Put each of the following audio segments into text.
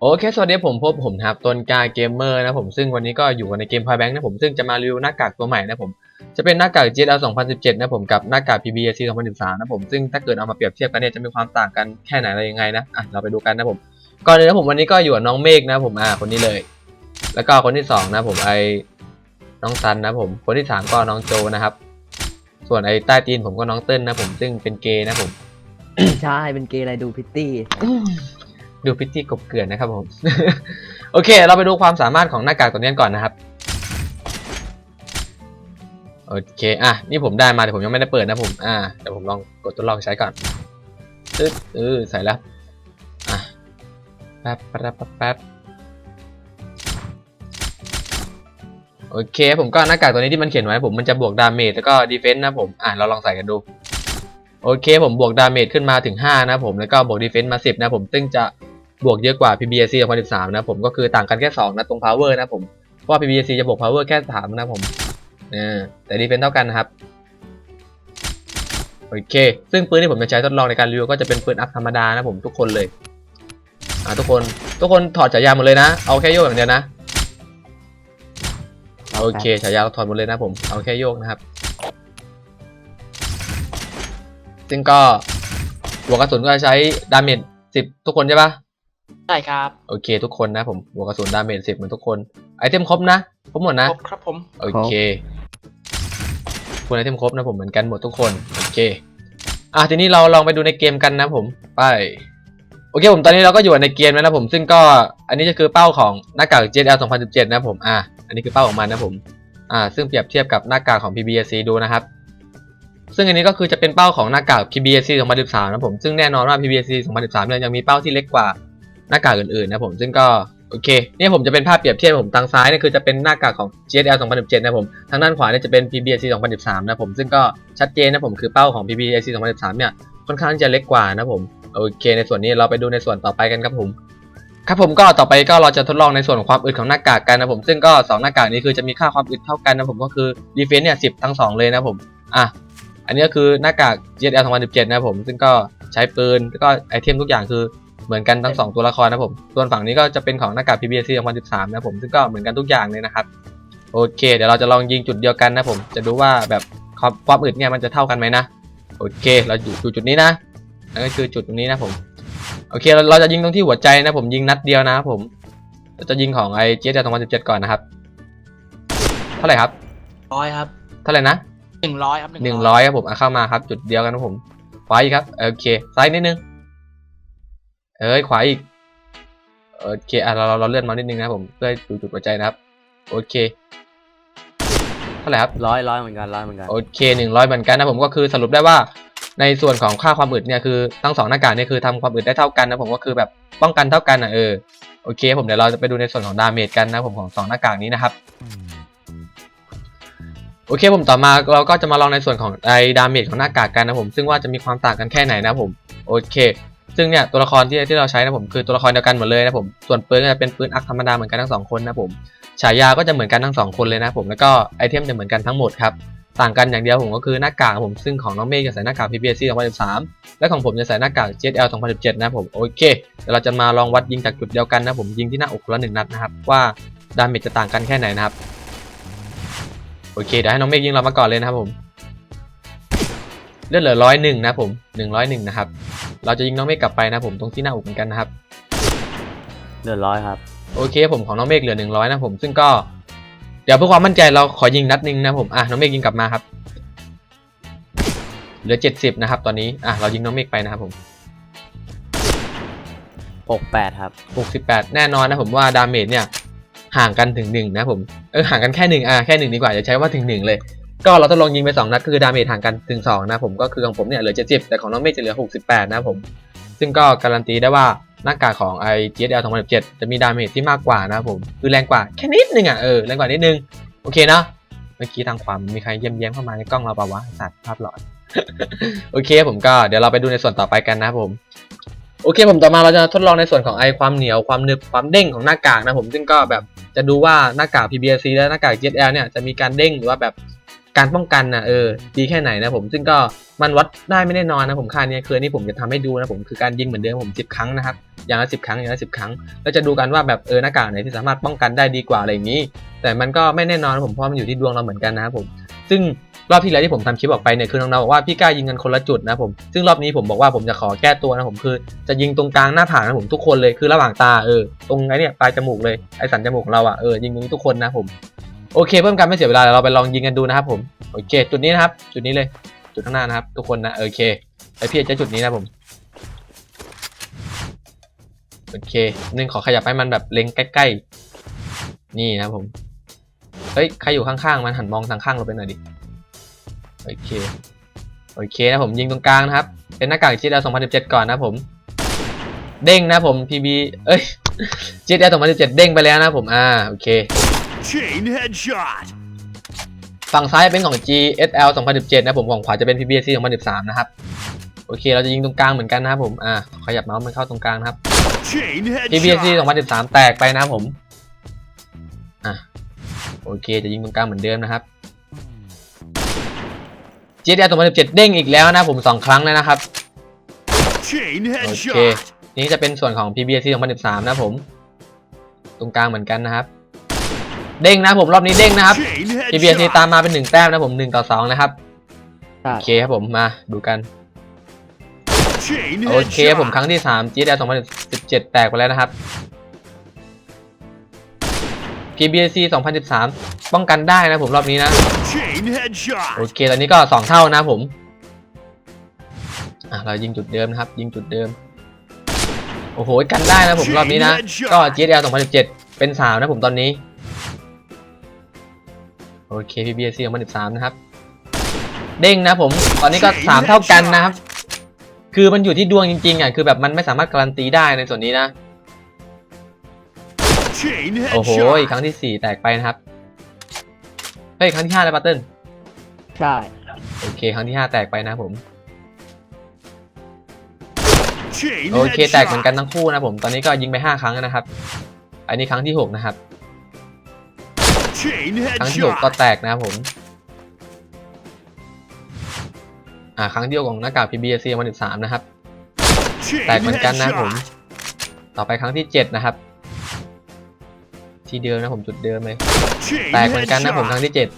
โอเค สวัสดีผมพบผมนะครับต้นกาเกมเมอร์นะผมซึ่งวันนี้ก็อยู่กันในเกมพายแบงค์นะผมซึ่งจะมารีวิวหน้ากากตัวใหม่นะผมจะเป็นหน้ากาก GL 2017 นะผมกับหน้ากาก PBAC 2013 นะผมซึ่งถ้าเกิดเอามาเปรียบเทียบกันเนี่ยจะมีความต่างกันแค่ไหนอะไรยังไงนะอะเราไปดูกันนะผมก่อนเลยนะผมวันนี้ก็อยู่กับน้องเมฆนะผมอ่าคนนี้เลย แล้วก็คนที่สองนะผมไอน้องซันนะผมคนที่สามก็น้องโจนะครับ ส่วนไอใต้ตีนผมก็น้องเติ้ลนะผมซึ่งเป็นเกย์นะผมใช่เป็นเกย์อะไรดูพิตตี้ ดูพิตตี้กบเกลื่อนนะครับผม โอเค เราไปดูความสามารถของหน้ากากตัวนี้ก่อนนะครับ โอเค อะ นี่ผมได้มาแต่ผมยังไม่ได้เปิดนะผม อ่าเดี๋ยวผมลองกดทดลองใช้ก่อนตึ๊ดเออใส่แล้ว อะ แป๊บแป๊บแป๊บแป๊บโอเค ผมก็หน้ากากตัวนี้ที่มันเขียนไว้ผมมันจะบวกดาเมจแล้วก็ดีเฟนส์นะผม อะ เราลองใส่กันดู โอเคผมบวกดาเมจขึ้นมาถึง 5 นะผมแล้วก็บวกดีเฟนส์มา 10 นะผมซึ่งจะบวกเยอะกว่า PBAC 2013 นะผมก็คือต่างกันแค่ 2 นะตรง power นะผมเพราะว่า PBAC จะบวก power แค่ 3 นะผมเออแต่ดีเฟนส์เท่ากันนะครับโอเค ซึ่งปืนที่ผมจะใช้ทดลองในการรีวิวก็จะเป็นปืนอัพธรรมดานะผมทุกคนเลยอ่าทุกคนทุกคนถอดฉายาหมดเลยนะ เอาแค่โยกอย่างเดียวนะ โอเคฉายาถอดหมดเลยนะผม เอาแค่โยกนะครับ ซึ่งก็หัวกระสุนก็จะใช้ดาเมจสิบทุกคนใช่ปะใช่ครับ โอเค ทุกคนนะผมหัวกระสุนดาเมจสิบเหมือนทุกคนไอเทมครบนะครบหมดนะครบครับผมโอเคคุณไอเทมครบนะผมเหมือนกันหมดทุกคนโอเคอะทีนี้เราลองไปดูในเกมกันนะผมไปโอเคผมตอนนี้เราก็อยู่ในเกมแล้วนะผมซึ่งก็อันนี้จะคือเป้าของหน้ากาก JL 2017 นะผมอะอันนี้คือเป้าของมันนะผมอ่าซึ่งเปรียบเทียบกับหน้ากากของ PBAC ดูนะครับ ซึ่งอันนี้ก็คือจะเป็นเป้าของหน้ากาก PBC 2013นะผมซึ่งแน่นอนว่า PBC 2013เนี่ยยังมีเป้าที่เล็กกว่าหน้ากากอื่นๆนะผมซึ่งก็โอเคเนี่ยผมจะเป็นภาพเปรียบเทียบผมทางซ้ายเนี่ยคือจะเป็นหน้ากากของ GSL 2017นะผมทางด้านขวาเนี่ยจะเป็น PBC 2013นะผมซึ่งก็ชัดเจนนะผมคือเป้าของ PBC 2013เนี่ยค่อนข้างจะเล็กกว่านะผมโอเค ในส่วนนี้เราไปดูในส่วนต่อไปกันครับผมครับผมก็ต่อไปก็เราจะทดลองในส่วนของความอึดของหน้ากากกันนะผมซึ่งก็สองหน้ากากนี้คือจะมีค่าความอึดเท่ากันนะผมก็คือดีเฟนส์เนี่ย10ทั้ง2เลยนะผมอะ อันนี้ก็คือหน้ากาก GSL 2017 นะผม ซึ่งก็ใช้ปืนแล้วก็ไอเทมทุกอย่างคือเหมือนกันทั้ง 2 ตัวละครนะผม ส่วนฝั่งนี้ก็จะเป็นของหน้ากาก PBAC 2013 นะผม ซึ่งก็เหมือนกันทุกอย่างเลยนะครับ โอเค เดี๋ยวเราจะลองยิงจุดเดียวกันนะผม จะดูว่าแบบความความอึดเนี่ยมันจะเท่ากันไหมนะ โอเค เราอยู่จุดจุดนี้นะนั่นก็คือจุดตรงนี้นะผม โอเคเราเราจะยิงตรงที่หัวใจนะผม ยิงนัดเดียวนะครับผม เราจะยิงของไอ้เจส2017 ก่อนนะครับ เท่าไหร่ครับร้อยครับ เท่าไหร่นะ หนึ่งร้อยครับหนึ่งร้อยครับผมอะเข้ามาครับ จุดเดียวกันครับผม ขวาอีกครับโอเคซ้ายนิดนึงเอ้ยขวาอีกโอเคอะเราเราเราเลื่อนมานิดนึงนะครับผมเพื่อให้ดูจุดหัวใจนะครับโอเคเท่าไหร่ครับร้อยร้อยเหมือนกันร้อยเหมือนกันโอเคหนึ่งร้อยเหมือนกันนะผมก็คือสรุปได้ว่าในส่วนของค่าความอึดเนี่ยคือทั้งสองหน้ากากเนี่ยคือทำความอึดได้เท่ากันนะผมก็คือแบบป้องกันเท่ากันอะเออโอเค ผมเดี๋ยวเราจะไปดูในส่วนของดาเมจกันนะผมของสองหน้ากากนี้นะครับ โอเคผมต่อมาเราก็จะมาลองในส่วนของไอ้ดาเมจของหน้ากากกันนะผมซึ่งว่าจะมีความต่างกันแค่ไหนนะผมโอเคซึ่งเนี่ยตัวละครที่ที่เราใช้นะผมคือตัวละครเดียวกันหมดเลยนะผมส่วนปืนก็จะเป็นปืนอักธรรมดาเหมือนกันทั้งสองคนนะผมฉายาก็จะเหมือนกันทั้งสองคนเลยนะผมแล้วก็ไอเทมจะเหมือนกันทั้งหมดครับต่างกันอย่างเดียวผมก็คือหน้ากากผมซึ่งของน้องเมฆจะใส่หน้ากาก PPSC 2013 และของผมจะใส่หน้ากาก GSL 2017 นะผมโอเคเดี๋ยวเราจะมาลองวัดยิงจากจุดเดียวกันนะผมยิงที่หน้าอกคนละหนึ่งนัดนะครับว่าดาเมจจะต่างกันแค่ไหนนะครับ โอเคเดี๋ยวให้น้องเมฆยิงเรามาก่อนเลยนะครับผมเลือดเหลือร้อยหนึ่งนะผมหนึ่งร้อยหนึ่งนะครับ เราจะยิงน้องเมฆกลับไปนะผมตรงที่หน้าอกเหมือนกันนะครับเดือดร้อยครับ โอเคผมของน้องเมฆเหลือหนึ่งร้อยนะผม ซึ่งก็เดี๋ยวเพื่อความมั่นใจเราขอยิงนัดหนึ่งนะผมอะน้องเมฆยิงกลับมาครับ เหลือเจ็ดสิบนะครับ ตอนนี้อะเรายิงน้องเมฆไปนะครับผมหกแปดครับหกสิบแปดแน่นอนนะผมว่าดาเมจเนี่ย ห่างกันถึงหนึ่งนะผมเออห่างกันแค่หนึ่งอะแค่หนึ่งดีกว่าอย่าใช้ว่าถึงหนึ่งเลย ก็เราต้องลองยิงไปสองนัดคือดาเมจห่างกันถึงสองนะผมก็คือของผมเนี่ยเหลือเจ็ดสิบแต่ของน้องเมฆจะเหลือหกสิบแปดนะผม ซึ่งก็การันตีได้ว่าหน้ากากของไอ GSL 2017 จะมีดาเมจที่มากกว่านะผมคือแรงกว่าแค่นิดนึงอะเออแรงกว่านิดนึงโอเคเนาะเมื่อกี้ทางความมีใครเยี่ยมเยี่ยมเข้ามาในกล้องเราเปล่าวะสัตว์ภาพหลอนโอเคผมก็เดี๋ยวเราไปดูในส่วนต่อไปกันนะผม โอเคผมต่อมาเราจะทดลองในส่วนของไอความเหนียวความหนึบความเด้งของหน้ากากนะผมซึ่งก็แบบจะดูว่าหน้ากาก PBRC และหน้ากาก GSL เนี่ยจะมีการเด้งหรือว่าแบบการป้องกันนะเออดีแค่ไหนนะผมซึ่งก็มันวัดได้ไม่แน่นอนนะผมค่านี้คืออนนี่ผมจะทำให้ดูนะผมคือการยิงเหมือนเดิมผมสิบครั้งนะครับอย่างละสิบครั้งอย่างละสิบครั้งแล้วจะดูกันว่าแบบเออหน้ากากไหนที่สามารถป้องกันได้ดีกว่าอะไรอย่างนี้ แต่มันก็ไม่แน่นอนนะผมเพราะมันอยู่ที่ดวงเราเหมือนกันนะครับผม ซึ่ง รอบที่แล้วที่ผมทำคลิปออกไปเนี่ยคือน้องๆบอกว่าพี่กล้ายิงกันคนละจุดนะผมซึ่งรอบนี้ผมบอกว่าผมจะขอแก้ตัวนะผมคือจะยิงตรงกลางหน้าผากนะผมทุกคนเลยคือระหว่างตาเออตรงไอ้เนี่ยปลายจมูกเลยไอ้สันจมูกของเราอะเออยิงตรงนี้ทุกคนนะผมโอเคเพื่อเป็นการไม่เสียเวลาเราไปลองยิงกันดูนะครับผมโอเค จุดนี้นะครับ จุดนี้เลยจุดข้างหน้านะครับ ทุกคนนะโอเคไอพี่จะจุดนี้นะผมโอเคนึงขอขยับให้มันแบบเล็งใกล้ๆนี่นะผมเฮ้ยใครอยู่ข้างๆมันหันมองทางข้างเราไปหน่อยดิ โอเค โอเคนะผมยิงตรงกลางนะครับ เป็นหน้ากาก GTL 2017 ก่อนนะผม เด้งนะผม PB เอ้ย GTL 2017 เด้งไปแล้วนะผม อ่า โอเค Chain headshot. ฝั่งซ้ายเป็นของ GSL 2017 นะผมฝั่งขวาจะเป็น PBSC 2013 นะครับ โอเค เราจะยิงตรงกลางเหมือนกันนะครับผม อ่า ขยับเมาส์มันเข้าตรงกลางนะครับ Chain PBSC headshot. 2013 แตกไปนะครับผม อะ โอเค จะยิงตรงกลางเหมือนเดิมนะครับ GSL 2017 เด้งอีกแล้วนะผมสองครั้งแล้วนะครับ Chain โอเค headshot. นี่จะเป็นส่วนของ PBSC 2013 นะผม ตรงกลางเหมือนกันนะครับ เด้งนะผมรอบนี้เด้งนะครับ Chain PBSC ตาม headshot. มาเป็นหนึ่งแต้มนะผมหนึ่งต่อสองนะครับใช่โอเคครับผมมาดูกัน Chain โอเคครับผมครั้งที่ 3 GSL 2017 แตกไปแล้วนะครับ PBSC 2013 ป้องกันได้นะผมรอบนี้นะ Chain โอ headshot. เค ตอนนี้ก็สองเท่านะผมอะเรายิงจุดเดิมนะครับ ยิงจุดเดิม โอ้โห กันได้นะผมรอบนี้นะ ก็ GSL 2017 เป็นสาวนะผมตอนนี้ โอเค PBSC 2013 นะครับ เด้งนะผม ตอนนี้ก็สามเท่ากันนะครับ คือมันอยู่ที่ดวงจริงๆอะ คือแบบมันไม่สามารถการันตีได้ในส่วนนี้นะ Chain โอ้โห headshot. ครั้งที่สี่แตกไปนะครับเฮ้ยครั้งที่ห้าแล้วปัตเติ้ลใช่โอเคครั้งที่ห้าแตกไปนะครับผม Chain โอเคแตกเหมือนกัน headshot. ทั้งคู่นะผม ตอนนี้ก็ยิงไปห้าครั้งแล้วนะครับ อันนี้ครั้งที่หกนะครับ Chain ครั้งที่หกก็ headshot. แตกนะครับผมอ่าครั้งเดียวของหน้ากาก PBSC วันที่สามนะครับ Chain แตกเหมือนกันนะครับผม headshot. ต่อไปครั้งที่เจ็ดนะครับ ที่เดิมนะผมจุดเดิมเลย Chain แตกเหมือนกันนะผมครั้ง headshot. ที่เจ็ด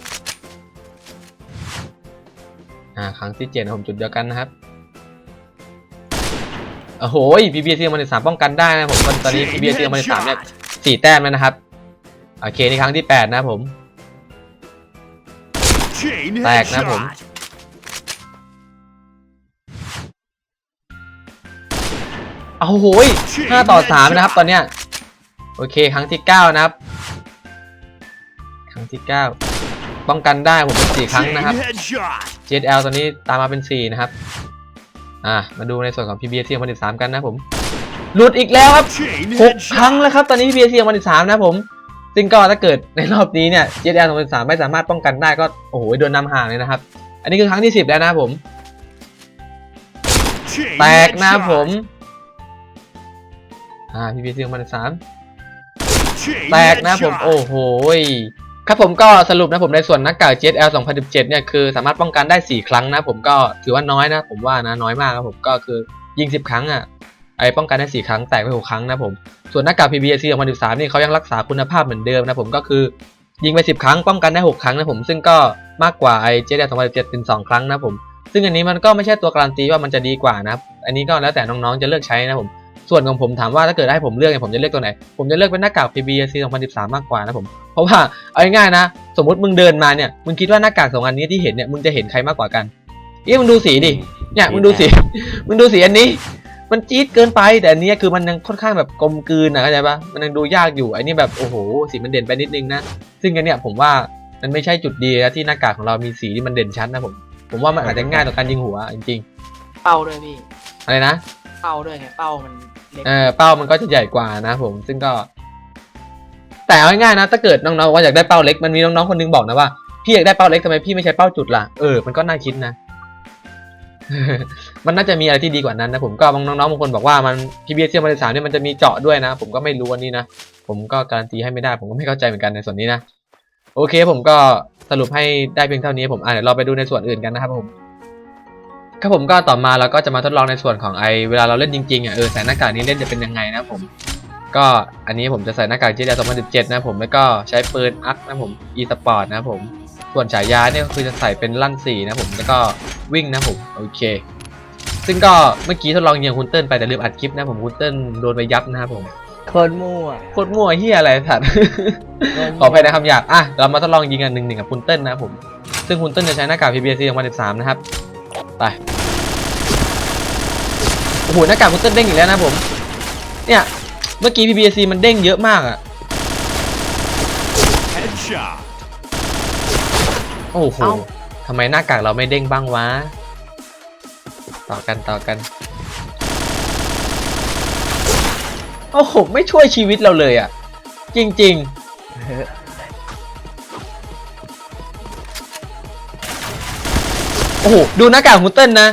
อ่าครั้งที่เจ็ดนะผมจุดเดียวกันนะครับโอ้โห PBSC วันที่สามป้องกันได้นะผมตอนนี้ Chain PBSC วันที่สามเนี่ย headshot. สี่แต้มแล้วนะครับโอเคนี่ครั้งที่แปดนะครับผม Chain แตกนะผม headshot. โอ้โหห้าต่อสามนะครับตอนเนี้ย โอเค ครั้งที่เก้านะครับ ครั้งที่เก้าป้องกันได้ผมเป็นสี่ครั้งนะครับ headshot. GSL ตอนนี้ตามมาเป็นสี่นะครับ อ่ามาดูในส่วนของ PBSC วันที่สามกันนะผม หลุดอีกแล้วครับ Chain หกครั้งแล้วครับ ตอนนี้ PBSC วันที่สามนะผมซึ่งก็ถ้าเกิดในรอบนี้เนี่ย GSL วันที่สามไม่สามารถป้องกันได้ก็โอ้โหโดนนำห่างเลยนะครับ อันนี้คือครั้งที่สิบแล้วนะผม แตกนะผม headshot. อ่า PBSC วันที่สาม Chain แตกนะผม headshot. โอ้โหยครับผมก็สรุปนะผมในส่วนหน้ากาก JSL 2017 เนี่ยคือสามารถป้องกันได้ 4 ครั้งนะผมก็ถือว่าน้อยนะ ผมว่านะน้อยมากครับผมก็คือยิง 10 ครั้งอะไอ้ป้องกันได้ 4 ครั้งแตกไป 6 ครั้งนะผม ส่วนหน้ากาก PBSC 2013 นี่เขายังรักษาคุณภาพเหมือนเดิมนะผมก็คือยิงไป 10 ครั้งป้องกันได้ 6 ครั้งนะผมซึ่งก็มากกว่าไอ้ JSL 2017 เป็น 2 ครั้งนะผม ซึ่งอันนี้มันก็ไม่ใช่ตัวการันตีว่ามันจะดีกว่านะครับอันนี้ก็แล้วแต่น้องๆจะเลือกใช้นะผม ส่วนของผมถามว่าถ้าเกิดให้ผมเลือกเนี่ยผมจะเลือกตัวไหน ผมจะเลือกเป็นหน้ากาก PBSC 2013 มากกว่านะผม เพราะว่าเอาง่ายๆนะ สมมติมึงเดินมาเนี่ย มึงคิดว่าหน้ากากสองอันนี้ที่เห็นเนี่ย มึงจะเห็นใครมากกว่ากัน เอ๊ะมึงดูสีดิ เนี่ยมึงดูสี มึงดูสีอันนี้ มันจี๊ดเกินไป แต่อันเนี้ยคือมันยังค่อนข้างแบบกลมกลืนนะเข้าใจปะมันยังดูยากอยู่ อันนี้แบบโอ้โห สีมันเด่นไปนิดนึงนะ ซึ่งอันเนี้ยผมว่ามันไม่ใช่จุดดีนะที่หน้ากากของเรามีสีที่มันเด่นชัดนะผม ผมว่ามันอาจจะง่ายต่อการยิงหัวจริงเป้าด้วยพี่ ๆ อะไรนะ เป้าด้วยไงเป้ามัน เออเป้ามันก็จะใหญ่กว่านะผม ซึ่งก็ แต่เอาง่ายๆนะ ถ้าเกิดน้องๆว่าอยากได้เป้าเล็ก มันมีน้องๆคนนึงบอกนะว่า พี่อยากได้เป้าเล็กทำไมพี่ไม่ใช้เป้าจุดล่ะ เออ มันก็น่าคิดนะ มันน่าจะมีอะไรที่ดีกว่านั้นนะผมก็บางน้องๆบางคนบอกว่ามัน PBS มาตรฐานเนี่ยมันจะมีเจาะด้วยนะ ผมก็ไม่รู้อันนี้นะ ผมก็การันตีให้ไม่ได้ ผมก็ไม่เข้าใจเหมือนกันในส่วนนี้นะ โอเคผมก็สรุปให้ได้เพียงเท่านี้ผมอะเดี๋ยวเราไปดูในส่วนอื่นกันนะครับผม ครับผมก็ต่อมาเราก็จะมาทดลองในส่วนของไอเวลาเราเล่นจริงๆอะเออใส่หน้ากากนี้เล่นจะเป็นยังไงนะครับผมก็อันนี้ผมจะใส่หน้ากาก GTR 2017 นะครับผมแล้วก็ใช้ปืนอักนะครับผม e sport นะครับผม ส่วนฉายาเนี่ยก็คือจะใส่เป็นลั่นสี่นะครับผมแล้วก็วิ่งนะครับผมโอเค ซึ่งก็เมื่อกี้ทดลองยิงคุณเติ้ลไปแต่ลืมอัดคลิปนะผมคุณเติ้ลโดนไปยับนะครับผมโคตรมั่วโคตรมั่วเฮียอะไรสัตว์ขออภัยในคำหยาบอะเรามาทดลองยิงกันหนึ่งหนึ่งกับคุณเติ้ลนะครับผมซึ่งคุณเติ้ลจะใช้หน้ากาก PBC 2013 นะครับ ไปโอ้โหหน้ากากคุณเติ้ลเด้งอีกแล้วนะครับผม เนี่ยเมื่อกี้ PBC มันเด้งเยอะมากอะ Headshot. โอ้โหทำไมหน้ากากเราไม่เด้งบ้างวะ ต่อกันต่อกัน โอ้โห ไม่ช่วยชีวิตเราเลยอะจริง ๆ โอ้โห ดูหน้ากากคุณเติ้ลนะ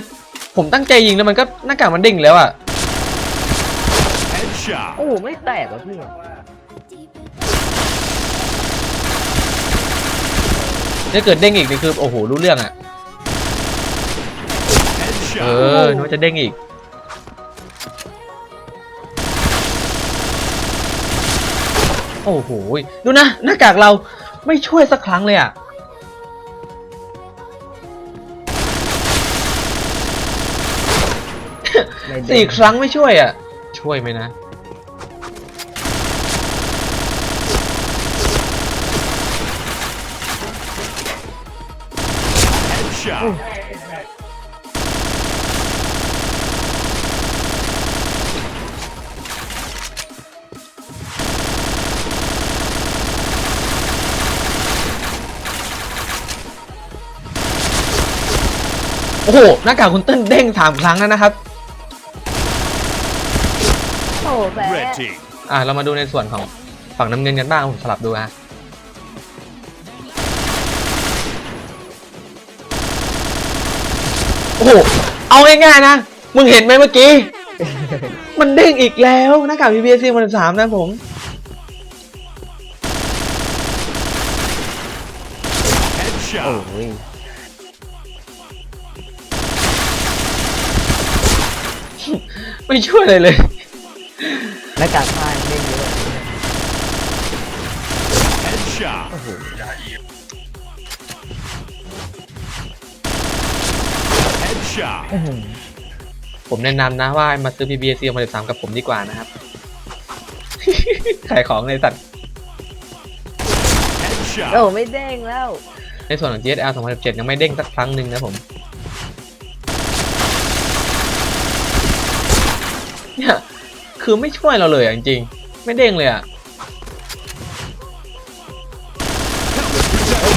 ผมตั้งใจยิงแล้วมันก็หน้ากากมันเด้งอีกแล้วอะ Headshot. โอ้โหไม่แตกอะพี่ถ้าเกิดเด้งอีกนี่คือโอ้โหรู้เรื่องอะเอ Headshot. อนึกว่าจะเด้งอีก โอ้โห ดูนะหน้ากากเราไม่ช่วยสักครั้งเลยอะ เด้งสี่ครั้งไม่ช่วยอะ ช่วยไหมนะ Headshot. โอ้โหหน้ากากคุณเติ้ลเด้งสามครั้งแล้วนะครับ team. อะเรามาดูในส่วนของฝั่งน้ำเงินกันบ้างผมสลับดูฮะโอ้โหเอาง่ายๆนะ มึงเห็นไหมเมื่อกี้ มันเด้งอีกแล้วหน้ากาก PPC มันสามนะผมโอ้ Headshot. ยไม่ช่วยอะไรเลย หน้ากากผ้าเด้งเยอะ Headshot. โอ้โห Headshot. อื้อหือผมแนะนำนะว่ามาซื้อ PBC มาสามกับผมดีกว่านะครับ ขายของในสัตว์โอ้ Headshot. ไม่เด้งแล้ว ในส่วนของ GSL 2017 ยังไม่เด้งสักครั้งหนึ่งนะผม เนี่ย คือไม่ช่วยเราเลยอะจริงๆไม่เด้งเลยอะ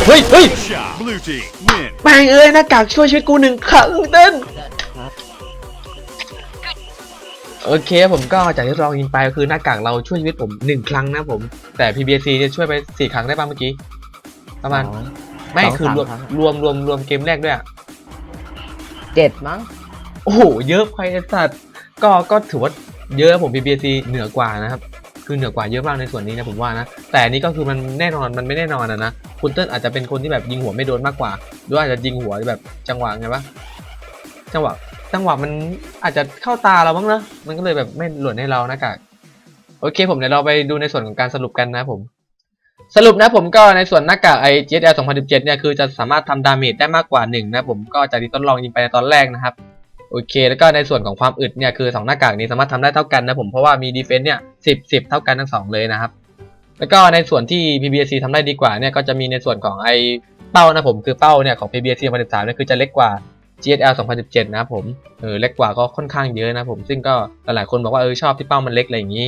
เฮ้ยเฮ้ย Headshot. Blue team win. แม่งเอ้ยหน้ากากช่วยชีวิตกูหนึ่งครั้งเต้นครับโอเคผมก็จากที่เรายิงไปก็คือหน้ากากเราช่วยชีวิตผมหนึ่งครั้งนะผม แต่ PBC จะช่วยไปสี่ครั้งได้ป่ะเมื่อกี้ ประมาณสองไม่สองคือรวมสามครั้ง รวมรวมรวมเกมแรกด้วยอะเจ็ดมั้ง โอ้โห เยอะไปไอ้สัตว์ก็ก็ถือว่า เยอะผม PBC เหนือกว่านะครับ คือเหนือกว่าเยอะมากในส่วนนี้นะผมว่านะ แต่นี้ก็คือมันแน่นอนมันไม่แน่นอนอะนะคุณเติ้ลอาจจะเป็นคนที่แบบยิงหัวไม่โดนมากกว่าหรือว่าอาจจะยิงหัวแบบจังหวะไงวะจังหวะจังหวะมันอาจจะเข้าตาเราบ้างนะมันก็เลยแบบไม่หล่นให้เราน้ากากโอเคผมเดี๋ยวเราไปดูในส่วนของการสรุปกันนะผม สรุปนะผมก็ในส่วนหน้ากากไอ GSL 2017เนี่ยคือจะสามารถทำดาเมจได้มากกว่า1นะผมก็จากที่ต้นลองยิงไปในตอนแรกนะครับ โอเค แล้วก็ในส่วนของความอึดเนี่ยคือ 2 หน้ากากนี้สามารถทำได้เท่ากันนะผมเพราะว่ามีดีเฟนส์เนี่ย10 10เท่ากันทั้งสองเลยนะครับ แล้วก็ในส่วนที่ PBC ทำได้ดีกว่าเนี่ยก็จะมีในส่วนของไอเป้านะผมคือเป้าเนี่ยของ PBC 2013เนี่ยคือจะเล็กกว่า GSL 2017 นะครับผมเออเล็กกว่าก็ค่อนข้างเยอะนะผมซึ่งก็หลายๆคนบอกว่าเออชอบที่เป้ามันเล็กอะไรอย่างนี้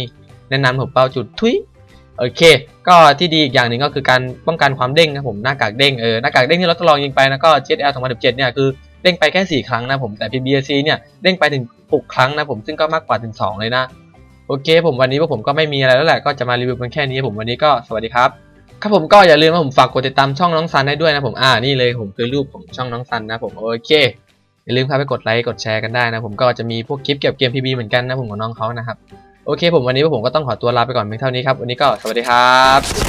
แนะนำผมเป้าจุดทุยโอเค ก็ที่ดีอีกอย่างหนึ่งก็คือการป้องกันความเด้งนะผมหน้ากากเด้งเออหน้ากากเด้งที่เราทดลองยิงไปนะก็ GSL 2017 เนี่ยคือ เด้งไปแค่ 4 ครั้งนะผมแต่ PBC เนี่ยเด้งไปถึง6ครั้งนะผมซึ่งก็มากกว่าถึง 2 เลยนะโอเค ผมวันนี้พวกผมก็ไม่มีอะไรแล้วแหละก็จะมารีวิวกันแค่นี้ผมวันนี้ก็สวัสดีครับครับผมก็อย่าลืมนะผมฝากกดติดตามช่องน้องซันได้ด้วยนะผมอ่านี่เลยผมคือรูปของช่องน้องซันนะผมโอเคอย่าลืมเข้าไปกดไลค์กดแชร์กันได้นะผมก็จะมีพวกคลิปเกี่ยวกับเกมพีบีเหมือนกันนะผมของน้องเขานะครับโอเค ผมวันนี้พวกผมก็ต้องขอตัวลาไปก่อนเพียงเท่านี้ครับวันนี้ก็สวัสดีครับ